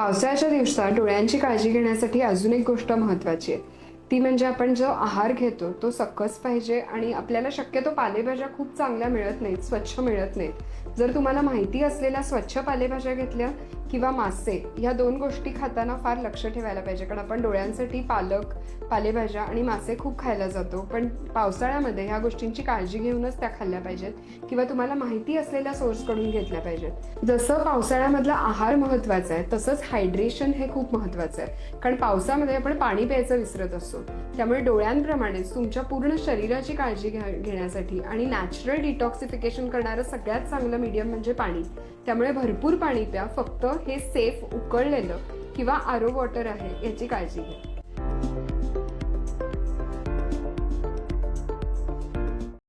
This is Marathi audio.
पावसाळ्याच्या दिवसात डोळ्यांची काळजी घेण्यासाठी अजून एक गोष्ट महत्त्वाची आहे. ती म्हणजे आपण जो आहार घेतो तो सकस पाहिजे आणि आपल्याला शक्यतो पालेभाज्या खूप चांगल्या मिळत नाहीत स्वच्छ मिळत नाहीत. जर तुम्हाला माहिती असलेल्या स्वच्छ पालेभाज्या घेतल्या किंवा मासे या दोन गोष्टी खाताना फार लक्ष ठेवायला पाहिजे. कारण आपण डोळ्यांसाठी पालक पालेभाज्या आणि मासे खूप खायला जातो. पण पावसाळ्यामध्ये ह्या गोष्टींची काळजी घेऊनच त्या खाल्ल्या पाहिजेत किंवा तुम्हाला माहिती असलेल्या सोर्सकडून घेतल्या पाहिजेत. जसं पावसाळ्यामधला आहार महत्त्वाचा आहे तसंच हायड्रेशन हे खूप महत्त्वाचं आहे. कारण पावसामध्ये आपण पाणी प्यायचं विसरत असतो. त्यामुळे डोळ्यांप्रमाणेच तुमच्या पूर्ण शरीराची काळजी घ्या घेण्यासाठी आणि नॅचरल डिटॉक्सिफिकेशन करणारं सगळ्यात चांगलं मीडियम म्हणजे पाणी. त्यामुळे भरपूर पाणी प्या. फक्त हे सेफ उकळलेलं किंवा आरो वॉटर आहे याची काळजी घ्या.